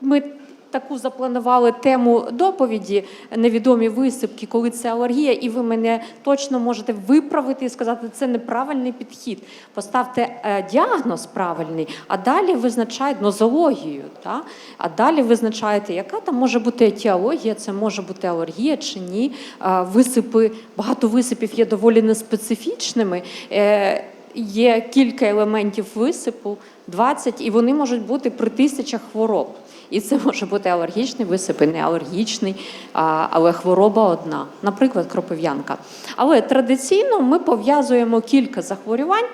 ми таку запланували тему доповіді невідомі висипки, коли це алергія, і ви мене точно можете виправити і сказати, це неправильний підхід. Поставте е, діагноз правильний, а далі визначають нозологію. Та? А далі визначаєте, яка там може бути етіологія, це може бути алергія чи ні. Е, Висипи, багато висипів є доволі неспецифічними. Е, Є кілька елементів висипу, 20, і вони можуть бути при тисячах хвороб. І це може бути алергічний висип, і не алергічний, але хвороба одна, наприклад, кропив'янка. Але традиційно ми пов'язуємо кілька захворювань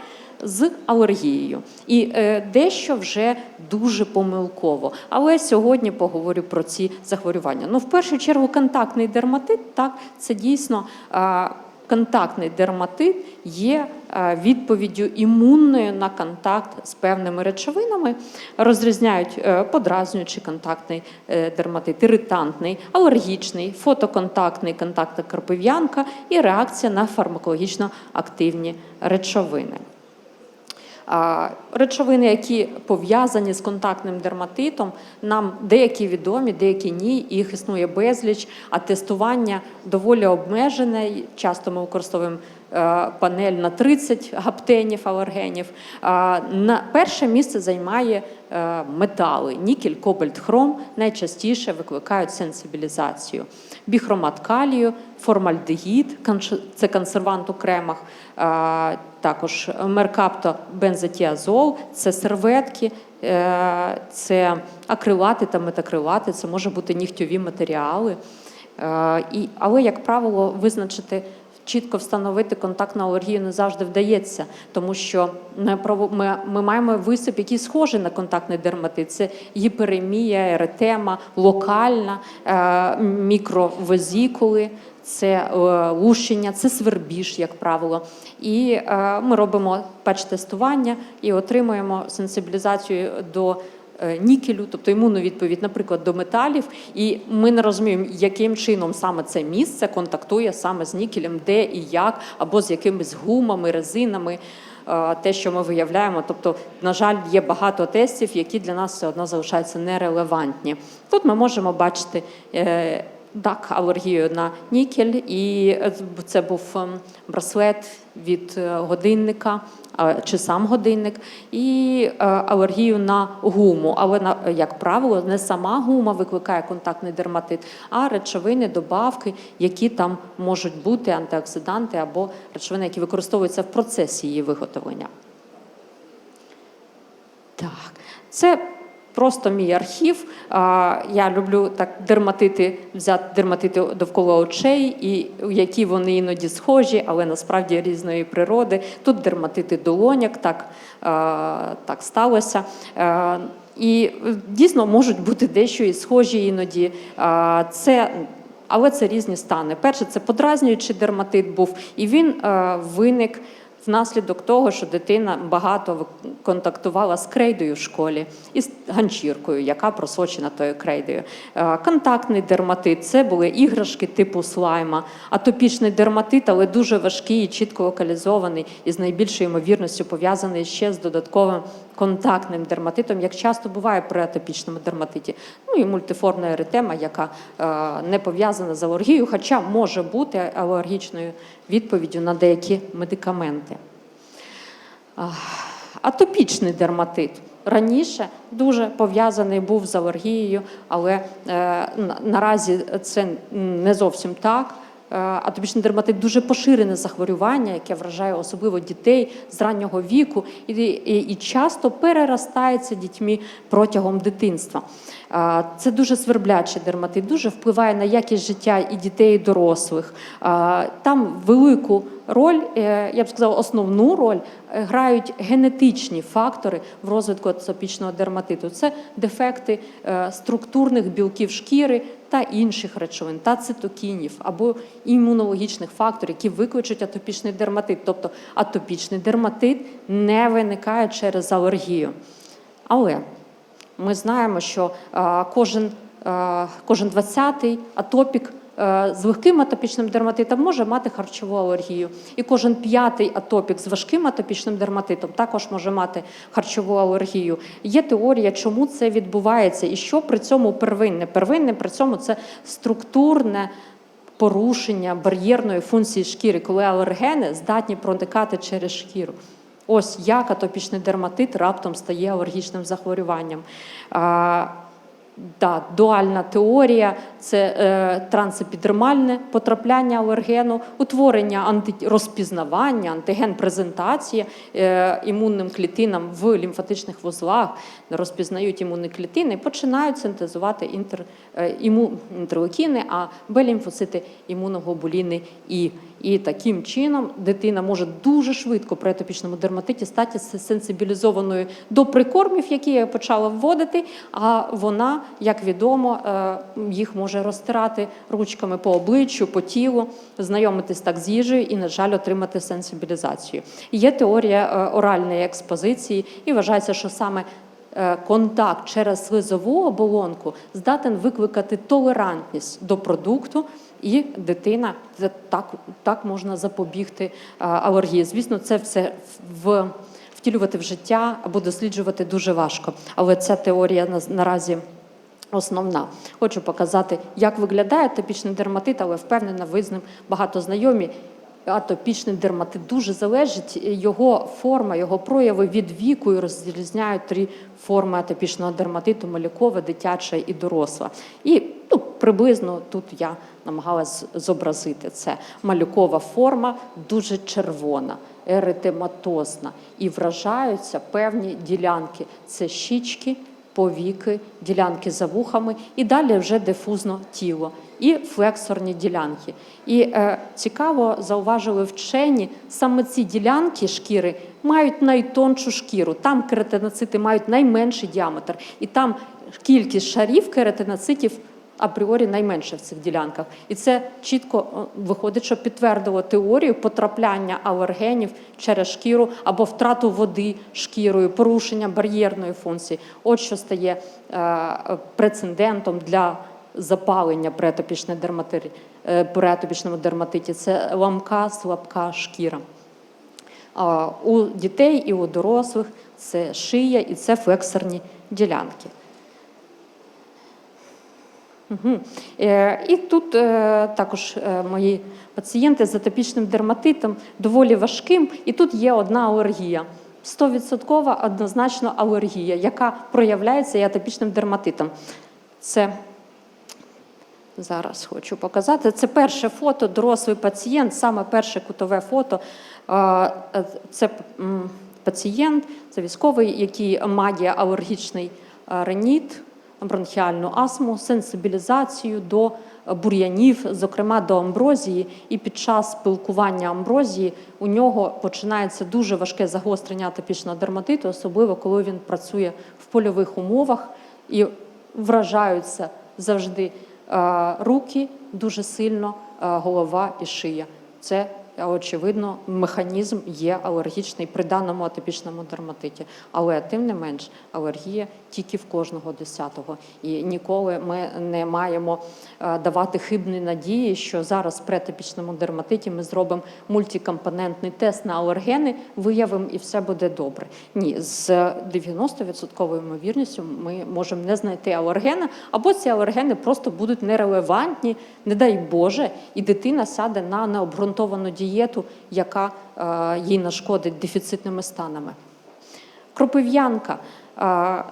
з алергією. І е, дещо вже дуже помилково. Але сьогодні поговорю про ці захворювання. Ну, в першу чергу, контактний дерматит, так, це дійсно. А, Контактний дерматит є е, відповіддю імунною на контакт з певними речовинами. Розрізняють е, подразнюючий контактний е, дерматит, іритантний, алергічний, фотоконтактний контактна карпив'янка і реакція на фармакологічно активні речовини. Речовини, які пов'язані з контактним дерматитом, нам деякі відомі, деякі ні. Їх існує безліч, а тестування доволі обмежене. Часто ми використовуємо панель на 30 гаптенів алергенів. На перше місце займає е, метали. Нікель, кобальт, хром найчастіше викликають сенсибілізацію. Біхромат калію, формальдегід, це консервант у кремах, також меркапто бензотіазол, це серветки, е, це акрилати та метакрилати, це може бути нігтьові матеріали. Е, але, як правило, визначити чітко встановити контактну алергію не завжди вдається, тому що ми, ми, маємо висип, який схожий на контактний дерматит. Це гіперемія, еретема, локальна, е, мікровезікули. Це е, лущення, це свербіж, як правило. І е, ми робимо патч-тестування і отримуємо сенсибілізацію до нікелю, тобто імунну відповідь, наприклад, до металів. І ми не розуміємо, яким чином саме це місце контактує саме з нікелем, де і як, або з якимись гумами, резинами. е, Те, що ми виявляємо, тобто, на жаль, є багато тестів, які для нас все одно залишаються нерелевантні. Тут ми можемо бачити так, алергію на нікель, і е, це був ем, браслет від е, годинника чи сам годинник, і е, алергію на гуму. Але як правило, не сама гума викликає контактний дерматит, а речовини, добавки, які там можуть бути антиоксиданти або речовини, які використовуються в процесі її виготовлення. Так, це просто мій архів. Я люблю так дерматити, взяти дерматити довкола очей, і які вони іноді схожі, але насправді різної природи. Тут дерматити долоняк, так, так сталося. І дійсно можуть бути дещо і схожі іноді. Це але це різні стани. Перше, це подразнюючий дерматит був, і він виник внаслідок того, що дитина багато контактувала з крейдою в школі і з ганчіркою, яка просочена тою крейдою. Е, Контактний дерматит це були іграшки типу слайма, атопічний дерматит, але дуже важкий і чітко локалізований і з найбільшою ймовірністю пов'язаний ще з додатковим контактним дерматитом, як часто буває при атопічному дерматиті. Ну і мультиформна еретема, яка е, не пов'язана з алергією, хоча може бути алергічною відповіддю на деякі медикаменти. Атопічний дерматит раніше дуже пов'язаний був з алергією, але е, наразі це не зовсім так. Е, Атопічний дерматит дуже поширене захворювання, яке вражає особливо дітей з раннього віку і, і, і часто переростається дітьми протягом дитинства. Е, Це дуже сверблячий дерматит, дуже впливає на якість життя і дітей, і дорослих. Е, Там велику роль, я б сказала, основну роль грають генетичні фактори в розвитку атопічного дерматиту. Це дефекти структурних білків шкіри та інших речовин, та цитокінів або імунологічних факторів, які викличуть атопічний дерматит. Тобто атопічний дерматит не виникає через алергію. Але ми знаємо, що кожен, кожен 20-й атопік з легким атопічним дерматитом може мати харчову алергію. І кожен п'ятий атопік з важким атопічним дерматитом також може мати харчову алергію. Є теорія, чому це відбувається і що при цьому первинне. Первинне при цьому це структурне порушення бар'єрної функції шкіри, коли алергени здатні проникати через шкіру. Ось як атопічний дерматит раптом стає алергічним захворюванням. Да, дуальна теорія це е, трансепідермальне потрапляння алергену, утворення анти, розпізнавання, антиген-презентація е, імунним клітинам в лімфатичних вузлах, розпізнають імунні клітини починають синтезувати інтер, е, іму, інтерлейкіни, а Б-лімфоцити імуноглобуліни І. І таким чином дитина може дуже швидко при атопічному дерматиті стати сенсибілізованою до прикормів, які я почала вводити. А вона, як відомо, е, їх може розтирати ручками по обличчю, по тілу, знайомитись так з їжею і, на жаль, отримати сенсибілізацію. Є теорія е, оральної експозиції, і вважається, що саме е, контакт через слизову оболонку здатен викликати толерантність до продукту. І дитина так, так можна запобігти алергії. Звісно, це все в, втілювати в життя або досліджувати дуже важко. Але ця теорія на- наразі основна. Хочу показати, як виглядає атопічний дерматит, але впевнена, ви з ним багато знайомі. Атопічний дерматит дуже залежить його форма, його прояви від віку і розрізняють три форми атопічного дерматиту: малюкова, дитяча і доросла. І приблизно тут я намагалась зобразити це. Малюкова форма дуже червона, еритематозна і вражаються певні ділянки. Це щічки, повіки, ділянки за вухами і далі вже дифузно тіло і флексорні ділянки. І е, цікаво зауважили вчені, саме ці ділянки шкіри мають найтоншу шкіру. Там кератиноцити мають найменший діаметр, і там кількість шарів кератиноцитів апріорі найменше в цих ділянках. І це чітко виходить, що підтвердило теорію потрапляння алергенів через шкіру або втрату води шкірою, порушення бар'єрної функції. От що стає е, прецедентом для запалення при е, дерматиті. Це ламка, слабка шкіра. У дітей і у дорослих це шия і це флексорні ділянки. Угу. І тут е, також е, мої пацієнти з атопічним дерматитом доволі важким, і тут є одна алергія. 100% однозначно алергія, яка проявляється і атопічним дерматитом. Це зараз хочу показати. Це перше фото, дорослий пацієнт, саме перше кутове фото. Це пацієнт, це військовий, який має алергічний реніт, бронхіальну астму, сенсибілізацію до бур'янів, зокрема до амброзії. І під час спілкування амброзії у нього починається дуже важке загострення атопічного дерматиту, особливо коли він працює в польових умовах і вражаються завжди е, руки дуже сильно, е, голова і шия. Це е, очевидно, механізм є алергічний при даному атипічному дерматиті. Але тим не менш, алергія тільки в кожного десятого. І ніколи ми не маємо давати хибні надії, що зараз при атопічному дерматиті ми зробимо мультикомпонентний тест на алергени, виявимо і все буде добре. Ні, з 90% ймовірністю ми можемо не знайти алергена, або ці алергени просто будуть нерелевантні, не дай Боже, і дитина сяде на необґрунтовану дієту, яка е, їй нашкодить дефіцитними станами. Кропив'янка.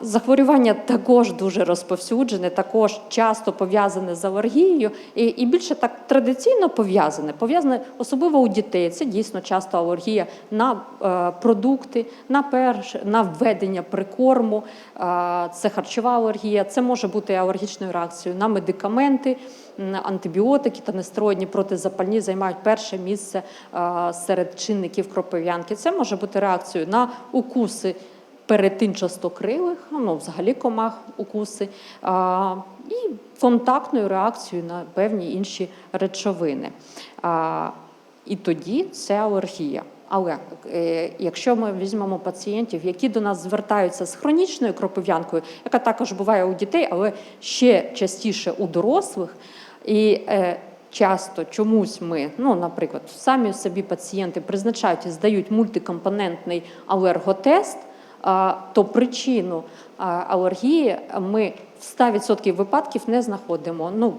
Захворювання також дуже розповсюджене, також часто пов'язане з алергією, і, і більше так традиційно пов'язане, пов'язане особливо у дітей. Це дійсно часто алергія на е, продукти, на перш, на введення прикорму, е, це харчова алергія, це може бути алергічною реакцією на медикаменти. Антибіотики та нестероїдні протизапальні займають перше місце е, серед чинників кропив'янки. Це може бути реакцією на укуси перетинчастокрилих, ну, взагалі комах укуси, а, і контактною реакцією на певні інші речовини. А, і тоді це алергія. Але е, якщо ми візьмемо пацієнтів, які до нас звертаються з хронічною кропив'янкою, яка також буває у дітей, але ще частіше у дорослих, і е, часто чомусь ми, ну, наприклад, самі собі пацієнти призначають і здають мультикомпонентний алерготест, то причину алергії ми в 100% випадків не знаходимо. Ну,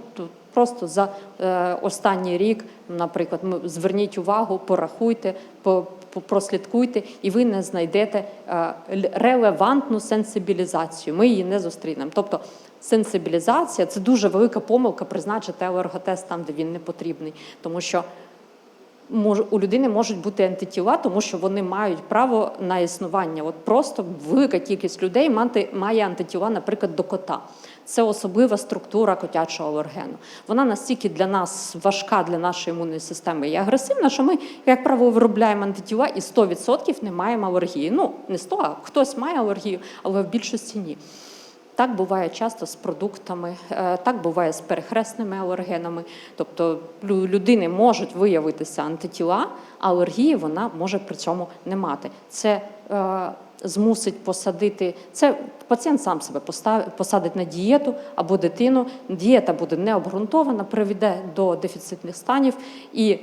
просто за е, останній рік, наприклад, зверніть увагу, порахуйте, по, по- прослідкуйте, і ви не знайдете е, релевантну сенсибілізацію. Ми її не зустрінемо. Тобто сенсибілізація це дуже велика помилка призначити алерготест там, де він не потрібний, тому що у людини можуть бути антитіла, тому що вони мають право на існування. От просто велика кількість людей мати, має антитіла, наприклад, до кота. Це особлива структура котячого алергену. Вона настільки для нас важка, для нашої імунної системи і агресивна, що ми, як правило, виробляємо антитіла і 100% не маємо алергії. Ну, не 100, а хтось має алергію, але в більшості ні. Так буває часто з продуктами, е, так буває з перехресними алергенами. Тобто лю- людини можуть виявитися антитіла, а алергії вона може при цьому не мати. Це е, змусить посадити. Це пацієнт сам себе посадить на дієту або дитину. Дієта буде необґрунтована, приведе до дефіцитних станів і.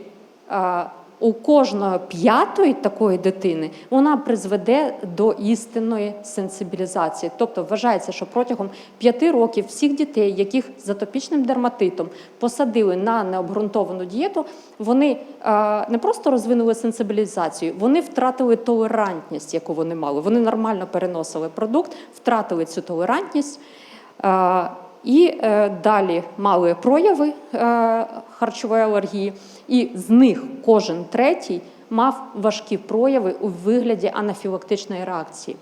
е, у кожної п'ятої такої дитини вона призведе до істинної сенсибілізації. Тобто вважається, що протягом п'яти років всіх дітей, яких з атопічним дерматитом посадили на необґрунтовану дієту, вони е, не просто розвинули сенсибілізацію, вони втратили толерантність, яку вони мали. Вони нормально переносили продукт, втратили цю толерантність. І е, далі мали прояви е, харчової алергії, і з них кожен третій мав важкі прояви у вигляді анафілактичної реакції.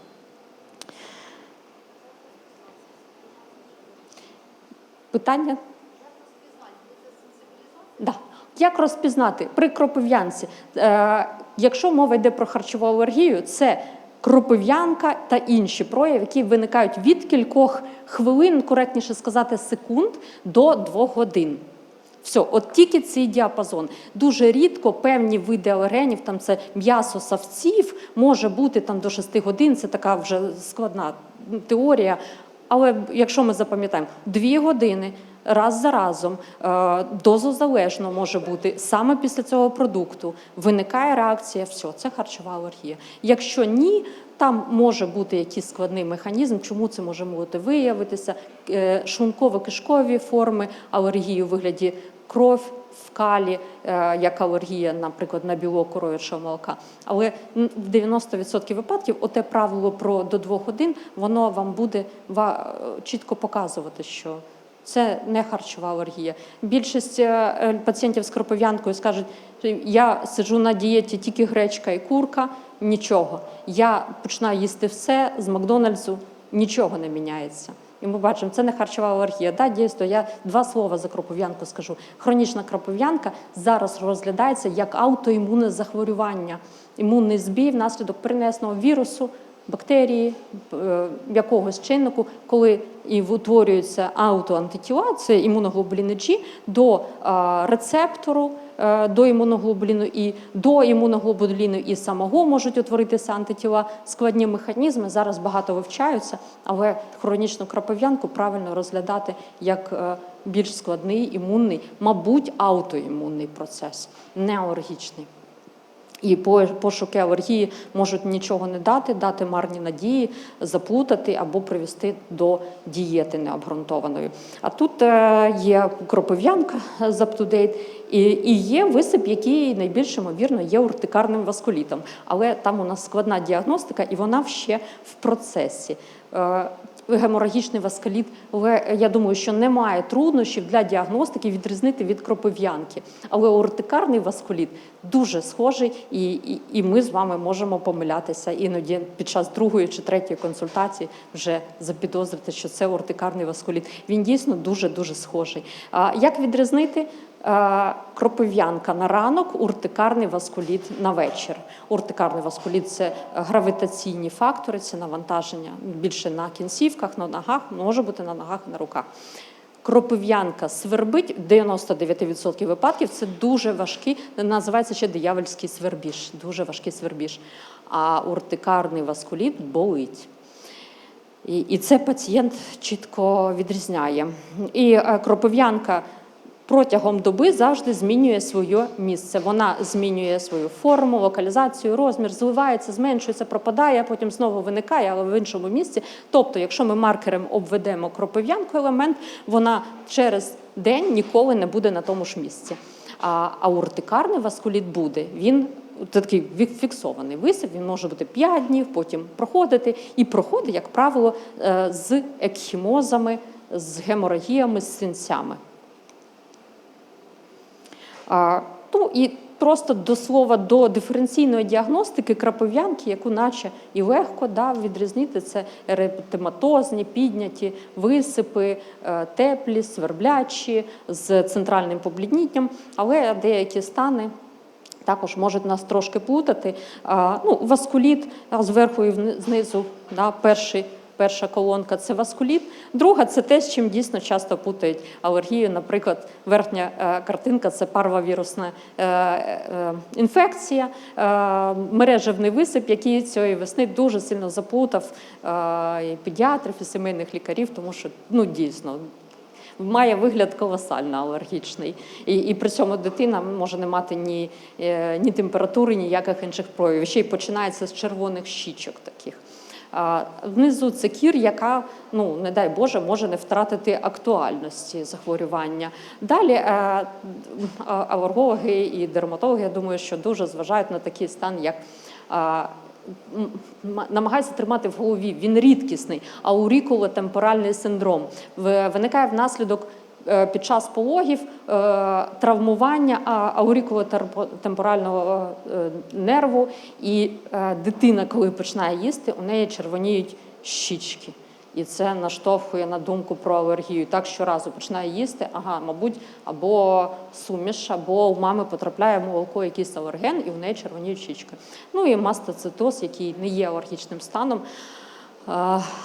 Питання? Да. Як розпізнати при кропив'янці? Е, якщо мова йде про харчову алергію, це кропив'янка та інші прояви, які виникають від кількох хвилин, коректніше сказати, секунд до двох годин. Все, от тільки цей діапазон. Дуже рідко певні види алергенів, там це м'ясо савців, може бути там до 6 годин. Це така вже складна теорія. Але якщо ми запам'ятаємо, дві години раз за разом е, дозозалежно може бути саме після цього продукту. Виникає реакція, все, це харчова алергія. Якщо ні, там може бути якийсь складний механізм, чому це може бути виявитися, е, шлунково-кишкові форми алергії у вигляді кров в калі, е, як алергія, наприклад, на білок коров'ячого молока. Але в 90% випадків оте правило про до 2 годин, воно вам буде е, чітко показувати, що це не харчова алергія. Більшість е, пацієнтів з кропив'янкою скажуть, я сиджу на дієті тільки гречка і курка, нічого. Я починаю їсти все з Макдональдсу, нічого не міняється. І ми бачимо, це не харчова алергія. Да, дійсно, я два слова за кропив'янку скажу. Хронічна кропив'янка зараз розглядається як аутоімунне захворювання, імунний збій внаслідок перенесеного вірусу, бактерії, е, якогось чиннику, коли і утворюються аутоантитіла, це імуноглобуліни G, до е, рецептору, до імуноглобуліну І, до імуноглобуліну І самого можуть утворитися антитіла. Складні механізми зараз багато вивчаються, але хронічну кропив'янку правильно розглядати як е, більш складний імунний, мабуть, аутоімунний процес, не алергічний. І по- пошуки алергії можуть нічого не дати, дати марні надії, заплутати або привести до дієти необґрунтованої. А тут е, є кропив'янка з UpToDate, і, і є висип, який найбільш ймовірно є уртикарним васкулітом. Але там у нас складна діагностика, і вона ще в процесі. Геморагічний васкаліт, я думаю, що немає труднощів для діагностики відрізнити від кропив'янки. Але уртикарний васкуліт дуже схожий, і, і, і ми з вами можемо помилятися іноді під час другої чи третьої консультації вже запідозрити, що це уртикарний васкуліт. Він дійсно дуже дуже схожий. А як відрізнити? Е, Кропив'янка на ранок, уртикарний васкуліт на вечір. Уртикарний васкуліт це гравітаційні фактори, це навантаження більше на кінцівках, на ногах, може бути на ногах на руках. Кропив'янка свербить в 99% випадків. Це дуже важкий, називається ще диявольський свербіж, дуже важкий свербіж. А уртикарний васкуліт болить. І, і це пацієнт чітко відрізняє. І е, кропив'янка протягом доби завжди змінює своє місце. Вона змінює свою форму, локалізацію, розмір, зливається, зменшується, пропадає, а потім знову виникає, але в іншому місці. Тобто, якщо ми маркером обведемо кропив'янку елемент, вона через день ніколи не буде на тому ж місці. А, а уртикарний васкуліт буде. Він такий фіксований висип, він може бути 5 днів, потім проходити. І проходить, як правило, е, з екхімозами, з геморагіями, з синцями. Ну і просто до слова до диференційної діагностики крапов'янки, яку наче і легко да, відрізнити, це еретематозні, підняті висипи, е, теплі, сверблячі з центральним побліднінням, але деякі стани. Також можуть нас трошки плутати. Ну, васкуліт зверху і знизу, да, перший, перша колонка це васкуліт. Друга це те, з чим дійсно часто путають алергію. Наприклад, верхня е, картинка це парвовірусна е, е, інфекція, мережевний висип, який цієї весни дуже сильно заплутав е, і педіатрів, і сімейних лікарів, тому що ну, дійсно має вигляд колосально алергічний. І, і при цьому дитина може не мати ні, ні температури, ніяких інших проявів. Ще й починається з червоних щічок таких. Внизу це кір, яка, ну не дай Боже, може не втратити актуальності захворювання. Далі е, алергологи і дерматологи, я думаю, що дуже зважають на такий стан, як намагаються тримати в голові. Він рідкісний, аурікулотемпоральний синдром. Виникає внаслідок під час пологів е, травмування аурікулотемпорального е, нерву, і е, дитина, коли починає їсти, у неї червоніють щічки. І це наштовхує на думку про алергію. Так щоразу починає їсти, ага, мабуть, або суміш, або у мами потрапляє в молоко якийсь алерген, і в неї червоніють щічки. Ну і мастоцитоз, який не є алергічним станом,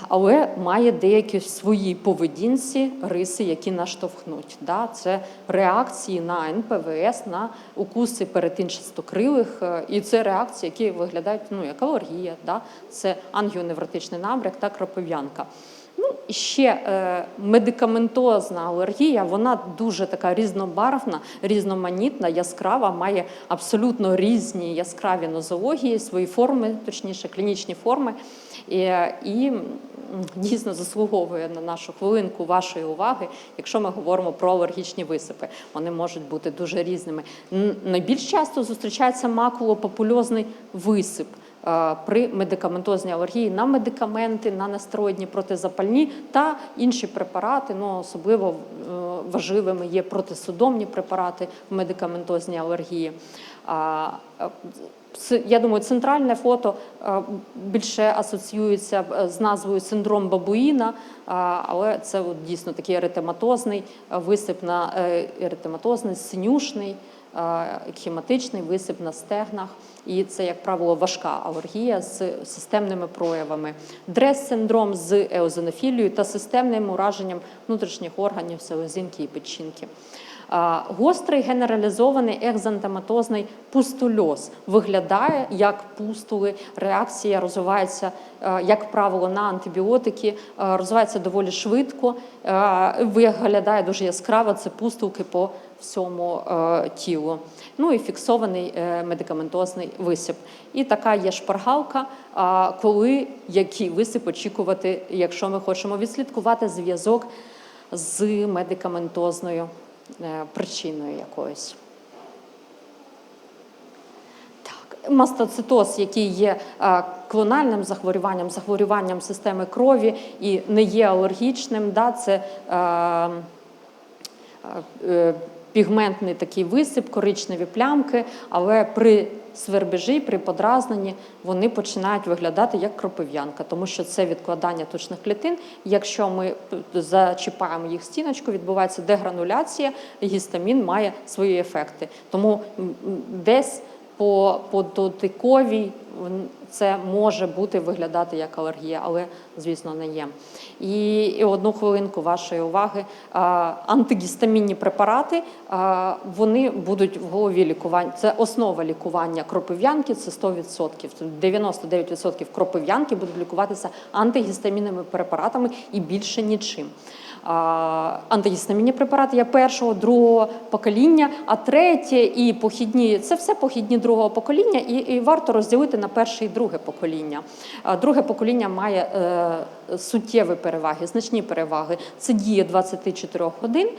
але має деякі свої поведінці риси, які наштовхнуть. Да? Це реакції на НПВС, на укуси перетинчастокрилих, е, і це реакції, які виглядають ну, як алергія, да? це ангіоневротичний набряк та кропив'янка. Ну, ще е, медикаментозна алергія, вона дуже така різнобарвна, різноманітна, яскрава, має абсолютно різні яскраві нозології, свої форми, точніше, клінічні форми. І, і дійсно заслуговує на нашу хвилинку вашої уваги, якщо ми говоримо про алергічні висипи. Вони можуть бути дуже різними. Найбільш часто зустрічається макулопапульозний висип при медикаментозній алергії на медикаменти, на нестероїдні протизапальні та інші препарати. Ну особливо е, важливими є протисудомні препарати в медикаментозній алергії. Е, Я думаю, центральне фото е, більше асоціюється е, з назвою синдром бабуїна, але це от дійсно такий еретематозний е, висип на е, еретематозний, синюшний, е, екхематичний висип на стегнах. І це, як правило, важка алергія з системними проявами. Дрес-синдром з еозинофілією та системним ураженням внутрішніх органів селезінки і печінки. Гострий генералізований екзантематозний пустульоз виглядає як пустули. Реакція розвивається, е, як правило, на антибіотики, е, розвивається доволі швидко, е, виглядає дуже яскраво. Це пустулки по всьому тілу. Ну і фіксований медикаментозний висип. І така є шпаргалка, коли який висип очікувати, якщо ми хочемо відслідкувати зв'язок з медикаментозною причиною якоюсь. Мастоцитоз, який є е, клональним захворюванням, захворюванням системи крові і не є алергічним, да, це е, е, пігментний такий висип, коричневі плямки, але при свербежі, при подразненні вони починають виглядати як кропив'янка, тому що це відкладання тучних клітин. Якщо ми зачіпаємо їх стіночку, відбувається дегрануляція, гістамін має свої ефекти. Тому десь по, по дотиковій це може бути виглядати як алергія, але звісно не є. І, і одну хвилинку вашої уваги. А, антигістамінні препарати а, вони будуть в голові лікування. Це основа лікування кропив'янки. Це 100%. Це 99% кропив'янки будуть лікуватися антигістамінними препаратами і більше нічим. Антигістамінні препарати є першого, другого покоління, а третє і похідні це все похідні другого покоління, і, і варто розділити на перше і друге покоління. Друге покоління має е, суттєві переваги, значні переваги. Це діє 24 годин,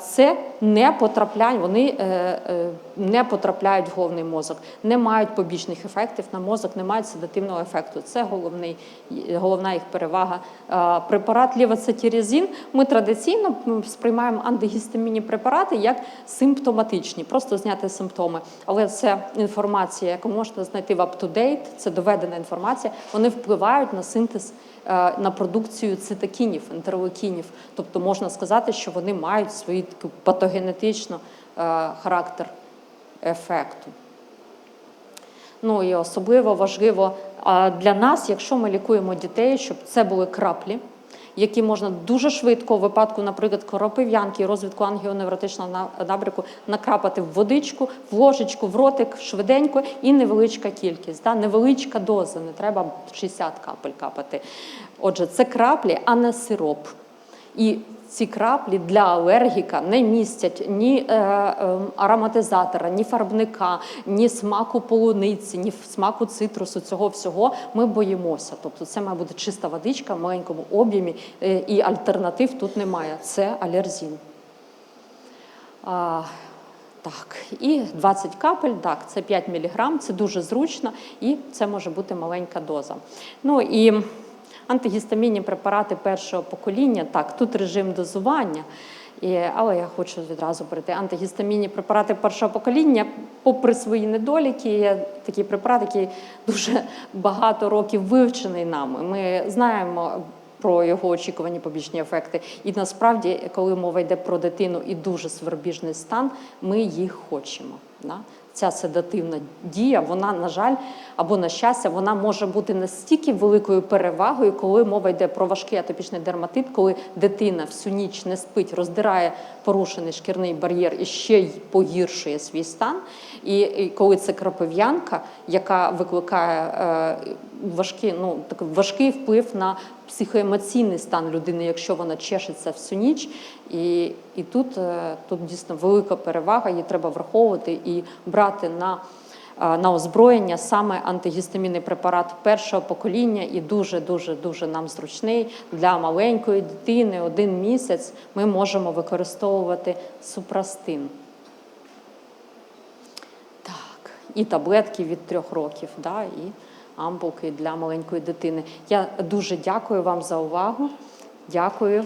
це не потрапляють, вони е, е, не потрапляють в головний мозок, не мають побічних ефектів на мозок, не мають седативного ефекту. Це головний, головна їх перевага. Препарат лівоцетірізін ми традиційно сприймаємо антигістамінні препарати як симптоматичні, просто зняти симптоми. Але це інформація, яку можна знайти в UpToDate, це доведена інформація. Вони впливають на синтез е, на продукцію цитокінів, ентеролейкінів. Тобто можна сказати, що вони мають свій такий патогенетично е, характер ефекту. Ну і особливо важливо для нас, якщо ми лікуємо дітей, щоб це були краплі, які можна дуже швидко, у випадку, наприклад, коропив'янки розвитку ангіоневротичного на- набряку, накрапати в водичку, в ложечку, в ротик швиденько і невеличка кількість. Да? Невеличка доза, не треба 60 капель капати. Отже, це краплі, а не сироп. І ці краплі для алергіка не містять ні е, е, ароматизатора, ні фарбника, ні смаку полуниці, ні смаку цитрусу. Цього всього ми боїмося. Тобто це має бути чиста водичка в маленькому об'ємі, е, і альтернатив тут немає. Це алерзін. А, так, і 20 капель, так, це 5 мг, це дуже зручно, і це може бути маленька доза. Ну і антигістамінні препарати першого покоління, так, тут режим дозування. І, але я хочу відразу перейти. Антигістамінні препарати першого покоління, попри свої недоліки, є такий препарат, який дуже багато років вивчений нами. Ми знаємо про його очікувані побічні ефекти. І насправді, коли мова йде про дитину і дуже свербіжний стан, ми їх хочемо. Да? Ця седативна дія, вона, на жаль, або на щастя, вона може бути настільки великою перевагою, коли мова йде про важкий атопічний дерматит, коли дитина всю ніч не спить, роздирає порушений шкірний бар'єр і ще й погіршує свій стан. І, коли це крапив'янка, яка викликає е, важкий, ну, такий важкий вплив на психоемоційний стан людини, якщо вона чешеться всю ніч. І, і тут, е, тут дійсно велика перевага, її треба враховувати і брати на, е, на озброєння саме антигістамінний препарат першого покоління і дуже дуже дуже нам зручний для маленької дитини. Один місяць ми можемо використовувати супрастин. І таблетки від трьох років, да, і ампулки для маленької дитини. Я дуже дякую вам за увагу. Дякую.